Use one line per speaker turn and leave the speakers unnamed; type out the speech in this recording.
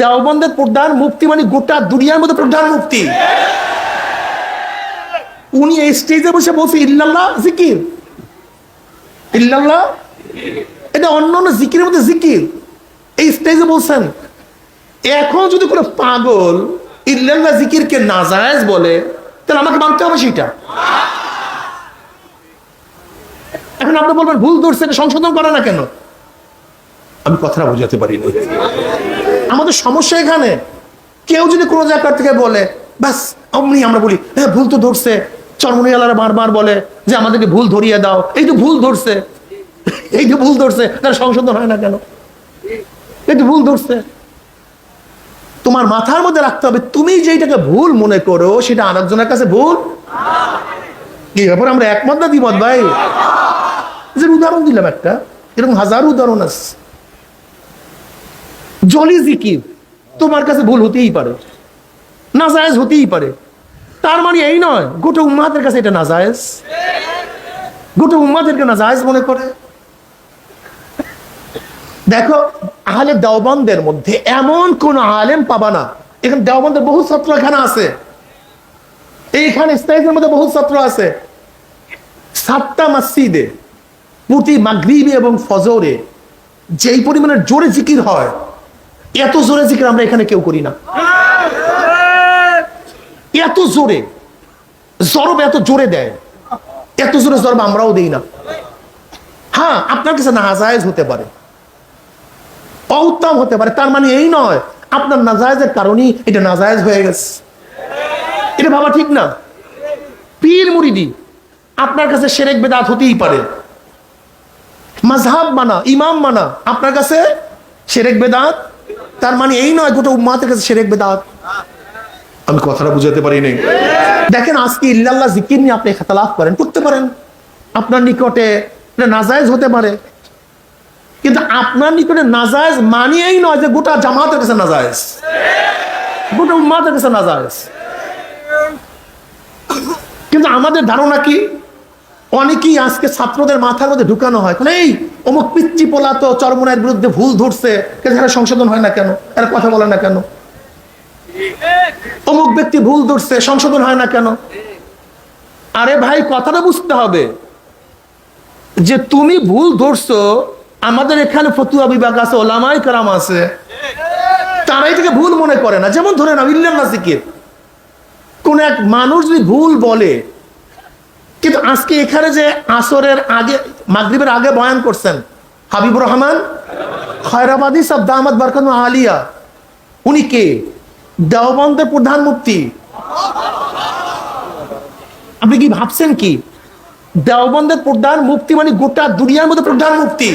দেওবন্দের প্রধান মুক্তি মানে গোটা দুনিয়ার মধ্যে প্রধান মুক্তি উনি এই স্টেজে বসে বলছে, ইল্লাল্লাহ, জিকির। ইল্লাল্লাহ, এটা অন্য অন্য জিকিরের মধ্যে জিকির। এই স্টেজে বলছেন, এখন যদি কোনো পাগল ইল্লাল্লাহ জিকিরকে নাজায়েজ বলে, তাহলে আমাকে মানতে হবে সেটা। এখন আপনি বলবেন, ভুল ধরছে সংশোধন করে না কেন? আমি কথাটা বোঝাতে পারিনি। আমাদের সমস্যা এখানে। কেউ যদি কোনো জায়গার থেকে বলে ব্যাস অমনি আমরা বলি হ্যাঁ ভুল তো ধরছে। চরমনিয়ালারা বারবার বলে যে, আমাদেরকে ভুল ধরিয়ে দাও। এই তো ভুল ধরছে, এই যে ভুল ধরছে, তার সংশোধন হয় না কেন? এই তো ভুল ধরছে। তোমার মাথার মধ্যে রাখতে হবে, তুমি যেটাকে ভুল মনে করো, সেটা আরেকজনের কাছে ভুল? এই ব্যাপার, আমরা একমত না দ্বিমত, ভাই? যে উদাহরণ দিলাম একটা, এরকম হাজার উদাহরণ আছে। জলি জিকির তোমার কাছে ভুল হতেই পারে, নাজায়েজ হতেই পারে। তার মানে এই নয়, গোটা উম্মাদের কাছে এটা নাজায়েজ। গোটা উম্মাদেরকে নাজায়েজ মনে করে। দেখো, আহলে দেওবন্দের মধ্যে এমন কোন আলেম পাবা না। এখানে দেওবন্দের বহু ছাত্র এখানে আছে। এইখানে স্থায়ীদের মধ্যে বহু ছাত্র আছে। সাতটা মসজিদে, প্রতি মাগরিবে এবং ফজরে যেই পরিমাণে জোরে জিকির হয় এত জোরে জিকির আমরা এখানে কেউ করি না। এত জোরে। জরব এত জোরে দেয়। এত জোরে জরব আমরাও দিই না। হ্যাঁ আপনার কাছে নাজায়েজ হতে পারে। অউত্তম হতে পারে। তার মানে এই নয়, আপনার নাজায়েজের কারণেই এটা নাজায়েজ হয়ে গেছে। এটা ভাবা ঠিক না? পীর মুরিদি, আপনার কাছে সেরেক বেদাত হতেই পারে। মাঝহাব মানা, ইমাম মানা, আপনার কাছে সেরেক বেদাত তার মানে এই নয় গোটা উম্মাতের কাছে সেরেক বেদাত আমি কথাটা বুঝাতে পারি নাই। দেখেন আজকে ইল্লাল্লাহ জিকির নিয়ে আপনি খেতালাফ করেন করতে পারেন। আপনার নিকটে নাজায়েজ হতে পারে। কিন্তু আপনার নিকটে নাজায়েজ মানিয়েই নয় যে গোটা জামাতের কাছে নাজায়েজ। গোটা উম্মাতের কাছে নাজায়েজ। কিন্তু আমাদের ধারণা কি? অনেকেই আজকে ছাত্রদের মাথার মধ্যে ঢুকানো হয়। এই অমুক পিচ্ছি পোলা তো চরমনের বিরুদ্ধে ভুল ধরছে এরা সংশোধন হয় না কেন? এরা কথা বলে না কেন? অমুক ব্যক্তি ভুল ধরছে, সংশোধন হয় না কেন? আরে ভাই, কথাটা বুঝতে হবে যে তুমি ভুল ধরছো, আমাদের এখানে ফতুয়া বিভাগ আছে ওলামাই কালাম আছে। তারাই থেকে ভুল মনে করে না। যেমন ধরে না ইল্লাল্লাহ জিকির কোন এক মানুষ যদি ভুল বলে কিন্তু আজকে এখানে যে আসরের আগে, মাগরীবের আগে বয়ান করছেন, হাবিবুর রহমান, খয়রাবাদী সব আহমদ বারকান আলিয়া, উনি কে? দেওবন্দের প্রধান মুক্তি আপনি কি ভাবছেন কি? দেওবন্দের প্রধান মুক্তি মানে গোটা দুনিয়ার মধ্যে প্রধান মুক্তি